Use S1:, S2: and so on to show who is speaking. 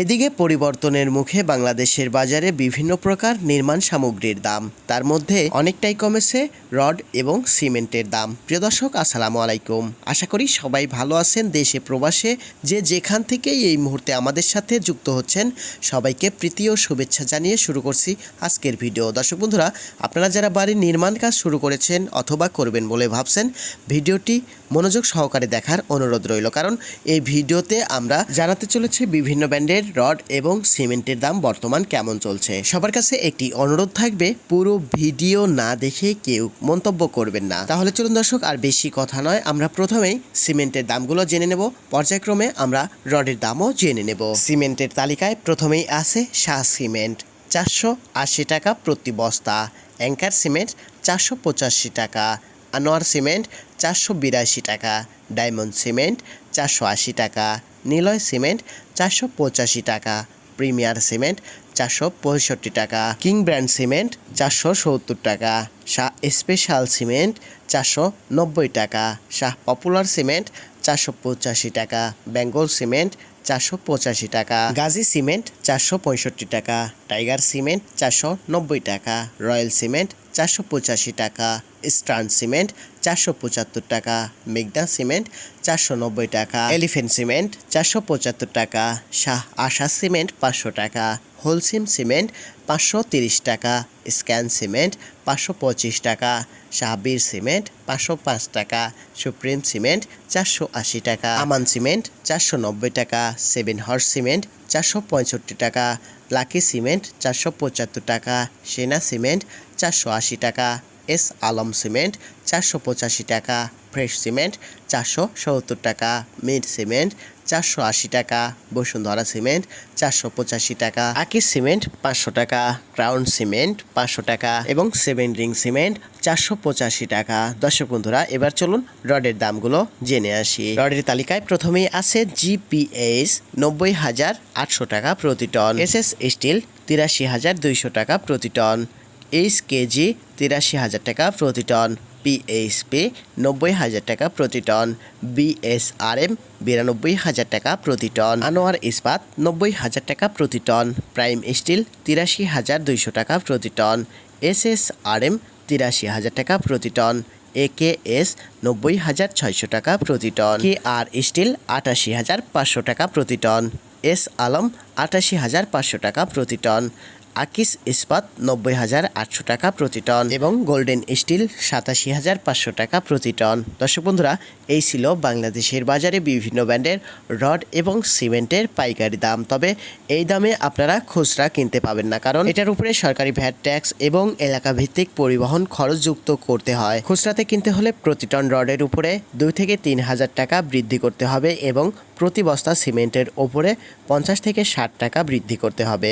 S1: এদিকে পরিবর্তনের মুখে বাংলাদেশের বাজারে বিভিন্ন প্রকার নির্মাণ সামগ্রীর দাম। তার মধ্যে অনেকটাই কমেছে রড এবং সিমেন্টের দাম। প্রিয় দর্শক, আসসালামু আলাইকুম। আশা করি সবাই ভালো আছেন দেশে প্রবাসে। যে যেখান থেকেই এই মুহূর্তে আমাদের সাথে যুক্ত হচ্ছেন, সবাইকে প্রীতি ও শুভেচ্ছা জানিয়ে শুরু করছি আজকের ভিডিও। দর্শক বন্ধুরা, আপনারা যারা বাড়ির নির্মাণ কাজ শুরু করেছেন অথবা করবেন বলে ভাবছেন, ভিডিওটি মনোযোগ সহকারে দেখার অনুরোধ রইল। কারণ এই ভিডিওতে আমরা জানাতে চলেছি বিভিন্ন ব্র্যান্ডের রড এবং সিমেন্টের দাম বর্তমান কেমন চলছে? সবার কাছে একটি অনুরোধ থাকবে, পুরো ভিডিও না দেখে কেউ মন্তব্য করবেন না। তাহলে চলুন দর্শক, আর বেশি কথা নয়, আমরা প্রথমেই সিমেন্টের দামগুলো জেনে নেব। পর্যায়ক্রমে আমরা রডের দামও জেনে নেব। সিমেন্টের তালিকায় প্রথমেই আছে শাহ সিমেন্ট, চারশো আশি টাকা প্রতি বস্তা, অ্যাঙ্কার সিমেন্ট, চারশো পঁচাশি টাকা, আনোয়ার সিমেন্ট, চারশো বিরাশি টাকা, ডায়মন্ড সিমেন্ট, চারশো আশি টাকা নিলয় সিমেন্ট চারশো পঁচাশি টাকা, প্রিমিয়ার সিমেন্ট চারশো পঁয়ষট্টি টাকা, কিং ব্র্যান্ড সিমেন্ট চারশো সত্তর টাকা, শাহ স্পেশাল সিমেন্ট চারশো নব্বই টাকা, শাহ পপুলার সিমেন্ট চারশো পঁচাশি টাকা, বেঙ্গল সিমেন্ট চারশো পঁচাশি টাকা। গাজী সিমেন্ট চারশো পঁয়ষট্টি টাকা। টাইগার সিমেন্ট চারশো নব্বই টাকা। রয়্যাল সিমেন্ট চারশো পঁচাশি টাকা। স্টার্ন সিমেন্ট চারশো পঁচাত্তর টাকা। মেঘনা সিমেন্ট চারশো নব্বই টাকা। এলিফেন্ট সিমেন্ট চারশো পঁচাত্তর টাকা। শাহ আশা সিমেন্ট পাঁচশো টাকা। হোলসিম সিমেন্ট পাঁচশো তিরিশ টাকা, স্ক্যান সিমেন্ট পাঁচশো পঁচিশ টাকা, শাহবীর সিমেন্ট পাঁচশো পাঁচ টাকা, সুপ্রিম সিমেন্ট চারশো আশি টাকা, আমান সিমেন্ট চারশো নব্বই টাকা, সেভেন হর্স সিমেন্ট চারশো পঁয়ষট্টি টাকা, লাকি সিমেন্ট চারশো পঁচাত্তর টাকা, সেনা সিমেন্ট চারশো আশি টাকা, এস আলম সিমেন্ট চারশো পঁচাশি টাকা ফ্রেশ সিমেন্ট চারশো সত্তর টাকা, মিড সিমেন্ট চারশো আশি টাকা, বসুন্ধরা সিমেন্ট চারশো পঁচাশি টাকা আকিস সিমেন্ট পাঁচশো টাকা, ক্রাউন সিমেন্ট পাঁচশো টাকা এবং সেভেন রিং সিমেন্ট চারশো পঁচাশি টাকা। দর্শক বন্ধুরা, এবার চলুন রডের দামগুলো জেনে আসি। রডের তালিকায় প্রথমেই আছে জিপিএস নব্বই হাজার আটশো টাকা প্রতি টন এস এস স্টিল তিরাশি হাজার দুইশো টাকা প্রতি টন, এইচ কেজি তিরাশি হাজার টাকা প্রতি টন পিএইচপি নব্বই হাজার টাকা প্রতি টন বিএসআরএম বিরানব্বই হাজার টাকা প্রতি টন, আনোয়ার ইস্পাত নব্বই হাজার টাকা প্রতি টন, প্রাইম স্টিল তিরাশি হাজার দুইশো টাকা প্রতি টন এসএসআরএম তিরাশি হাজার টাকা প্রতি টন এ কে এস নব্বই হাজার ছয়শো টাকা প্রতি টন কে আর স্টিল আটাশি হাজার পাঁচশো টাকা প্রতি টন এস আলম আটাশি হাজার পাঁচশো টাকা প্রতি টন আকিস ইস্পাত নব্বই হাজার আটশো টাকা প্রতি টন এবং গোল্ডেন স্টিল সাতাশি হাজার পাঁচশো টাকা প্রতি টন। দর্শক বন্ধুরা, এই ছিল বাংলাদেশের বাজারে বিভিন্ন ব্র্যান্ডের রড এবং সিমেন্টের পাইকারি দাম। তবে এই দামে আপনারা খুচরা কিনতে পাবেন না, কারণ এটার উপরে সরকারি ভ্যাট, ট্যাক্স এবং এলাকা ভিত্তিক পরিবহন খরচ যুক্ত করতে হয়। খুচরাতে কিনতে হলে প্রতি টন রডের উপরে দুই থেকে তিন হাজার টাকা বৃদ্ধি করতে হবে এবং প্রতি বস্তা সিমেন্টের ওপরে পঞ্চাশ থেকে ষাট টাকা বৃদ্ধি করতে হবে।